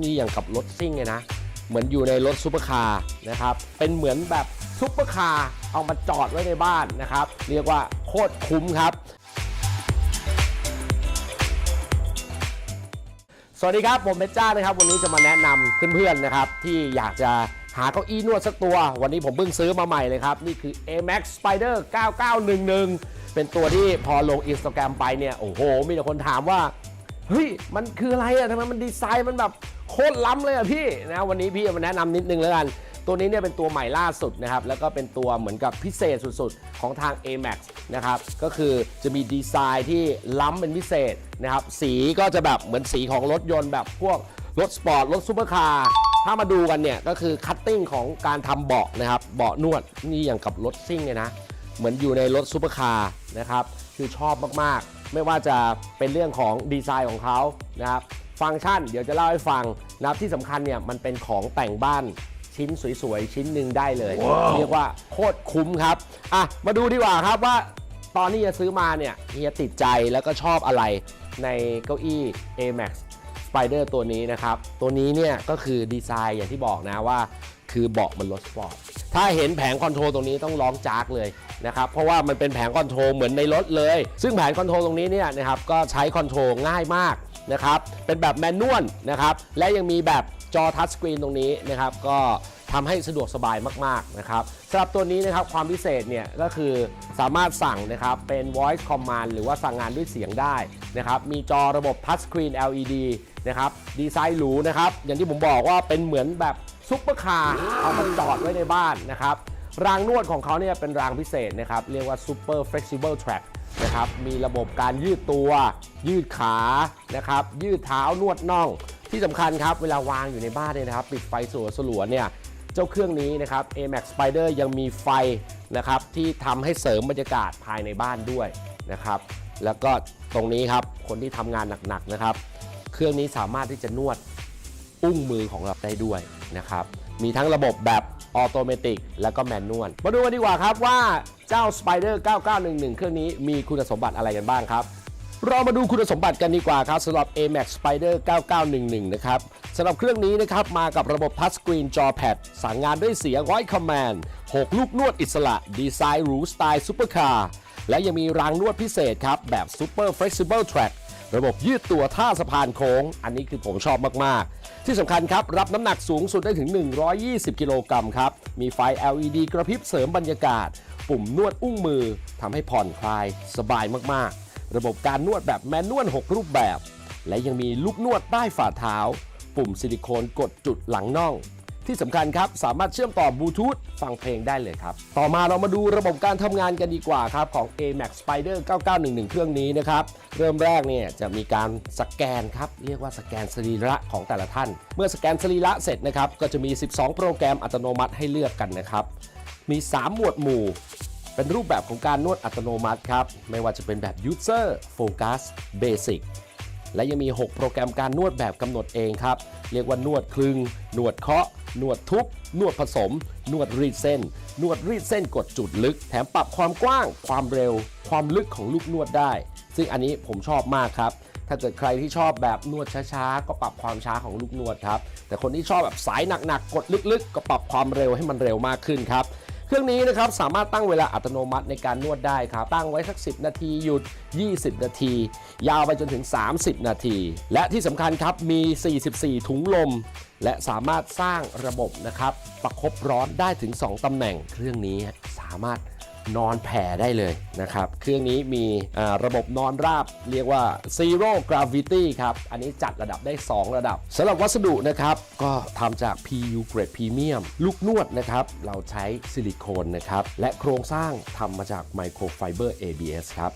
นี่อย่างกับรถซิ่งเลยนะ เหมือนอยู่ในรถซูเปอร์คาร์นะครับ เป็นเหมือนแบบซุปเปอร์คาร์เอามาจอดไว้ในบ้านนะครับ เรียกว่าโคตรคุ้มครับ สวัสดีครับ ผมเพชรจ้านะครับ วันนี้จะมาแนะนำเพื่อนๆนะครับ ที่อยากจะหาเก้าอี้นวดสักตัว วันนี้ผมเพิ่งซื้อมาใหม่เลยครับ นี่คือ Amax Spider 9911 เป็นตัวที่พอลง Instagram ไปเนี่ย โอ้โห มีแต่คนถามว่า เฮ้ย มันคืออะไรอะทำไมมันดีไซน์มันแบบ โคตรล้ำเลยอะพี่นะวันนี้พี่จะมาแนะนำนิดนึงแล้วกัน ตัวนี้เนี่ยเป็นตัวใหม่ล่าสุดนะครับ แล้วก็เป็นตัวเหมือนกับพิเศษสุดๆ ของทาง Amax นะครับ ก็คือจะมีดีไซน์ที่ล้ำเป็นพิเศษนะครับ สีก็จะแบบเหมือนสีของรถยนต์แบบพวกรถสปอร์ต รถซูเปอร์คาร์ ถ้ามาดูกันเนี่ยก็คือคัตติ้งของการทำเบาะนะครับ เบาะนวดนี่อย่างกับรถซิ่งเลยนะ เหมือนอยู่ในรถซูเปอร์คาร์นะครับ คือชอบมากๆ ไม่ว่าจะเป็นเรื่องของดีไซน์ของเขานะครับ ฟังก์ชันเดี๋ยวจะเล่าให้ฟังนะครับที่สำคัญเนี่ยมันเป็นของแต่งบ้านชิ้นสวยๆ ชิ้นหนึ่งได้เลยเรียกว่าโคตรคุ้มครับอะมาดูดีกว่าครับว่าตอนนี้จะซื้อมาเนี่ยเฮียติดใจแล้วก็ชอบอะไรในเก้าอี้ Amax Spider ตัวนี้นะครับ ตัวนี้เนี่ยก็คือดีไซน์อย่างที่บอกนะว่า คือเบาะบนรถสปอร์ตถ้าเห็นแผงคอนโทรลตรงนี้ต้องร้องจากเลยนะครับเพราะว่ามันเป็นแผงคอนโทรลเหมือนในรถเลย ซึ่งแผงคอนโทรลตรงนี้เนี่ยนะครับก็ใช้คอนโทรลง่ายมาก นะครับ เป็นแบบแมนนวลนะครับ และยังมีแบบจอทัชสกรีนตรงนี้นะครับ ก็ทำให้สะดวกสบายมาก ๆ นะครับสำหรับตัวนี้นะครับความพิเศษเนี่ยก็คือสามารถสั่งนะครับเป็น voice command หรือว่าสั่งงานด้วยเสียงได้นะครับมีจอระบบทัชสกรีน LED นะครับดีไซน์หรูนะครับอย่างที่ผมบอกว่าเป็นเหมือนแบบซุปเปอร์คาร์เอามาจอดไว้ในบ้านนะครับรางนวดของเขาเนี่ยเป็นรางพิเศษนะครับเรียกว่า Super Flexible Track นะครับมีระบบการยืดตัว ยืดขานะครับยืดเท้านวดน่อง ที่สำคัญครับเวลาวางอยู่ในบ้านเนี่ยนะครับ ปิดไฟสลัวๆเนี่ยเจ้าเครื่องนี้นะครับ Amax Spider ยังมีไฟนะครับที่ทำให้เสริมบรรยากาศภายในบ้านด้วยนะครับแล้วก็ตรงนี้ครับคนที่ทำงานหนักๆนะครับ เครื่องนี้สามารถที่จะนวดอุ้งมือของเราได้ด้วยนะครับมีทั้งระบบแบบออโตเมติกแล้วก็แมนนวลมาดูกันดีกว่าครับว่า เจ้า Spider 9911 เครื่องนี้มีคุณสมบัติอะไรกันบ้างครับ เรามาดูคุณสมบัติกันดีกว่าครับสำหรับ Amax Spider 9911 นะครับสำหรับเครื่องนี้นะครับมากับระบบทัชสกรีนจอแพดสั่งงานด้วยเสียง Voice Command 6ลูกนวดอิสระ ดีไซน์หรูสไตล์ซูเปอร์คาร์และยังมีรางนวดพิเศษครับ แบบ Super Flexible Track ระบบยืดตัวท่าสะพานโค้ง อันนี้คือผมชอบมาก ๆ ที่สำคัญครับ รับน้ำหนักสูงสุดได้ถึง 120 กิโลกรัมครับ มีไฟ LED กระพริบเสริมบรรยากาศ ปุ่มนวดอุ้งมือทำให้ผ่อนคลายสบายมากๆ ระบบการนวดแบบแมนนวล6 รูปแบบ และยังมีลูกนวดใต้ฝ่าเท้า ปุ่มซิลิโคนกดจุดหลังน่อง ที่สำคัญครับ สามารถเชื่อมต่อบลูทูธฟังเพลงได้เลยครับ ต่อมาเรามาดูระบบการทำงานกันดีกว่าครับของ Amax Spider 9911 เครื่องนี้นะครับ เริ่มแรกเนี่ยจะมีการสแกนครับเรียกว่าสแกนสรีระของแต่ละท่าน เมื่อสแกนสรีระเสร็จนะครับก็จะมี 12 โปรแกรมอัตโนมัติให้เลือกกันนะครับมี 3 หมวดหมู่ เป็นรูปแบบของการนวดอัตโนมัติครับ ไม่ว่าจะเป็นแบบ User Focus Basic และยังมี 6 โปรแกรมการนวดแบบกำหนดเองครับ เรียกว่านวดคลึง นวดเคาะ นวดทุบนวดผสม นวดรีดเส้น นวดรีดเส้นกดจุดลึก แถมปรับความกว้าง ความเร็ว ความลึกของลูกนวดได้ ซึ่งอันนี้ผมชอบมากครับ ถ้าเกิดใครที่ชอบแบบนวดช้าๆ ก็ปรับความช้าของลูกนวดครับ แต่คนที่ชอบแบบสายหนักๆ กดลึกๆ ก็ปรับความเร็วให้มันเร็วมากขึ้นครับ เครื่องนี้นะครับสามารถตั้งเวลาอัตโนมัติในการนวดได้ครับ ตั้งไว้สัก 10 นาทีหยุด 20 นาที ยาวไปจนถึง 30 นาที และที่สำคัญครับมี 44 ถุงลม และสามารถสร้างระบบนะครับประคบร้อนได้ถึง 2ตำแหน่งเครื่องนี้สามารถ นอนแผ่ได้เลยนะครับ เครื่องนี้มีระบบนอนราบเรียกว่า Zero Gravity ครับ อันนี้จัดระดับได้ 2 ระดับสำหรับวัสดุนะครับ ก็ทำจาก PU Grade Premium ลูกนวดนะครับ เราใช้ซิลิโคนนะครับ และโครงสร้างทำมาจากไมโครไฟเบอร์ ABS ครับ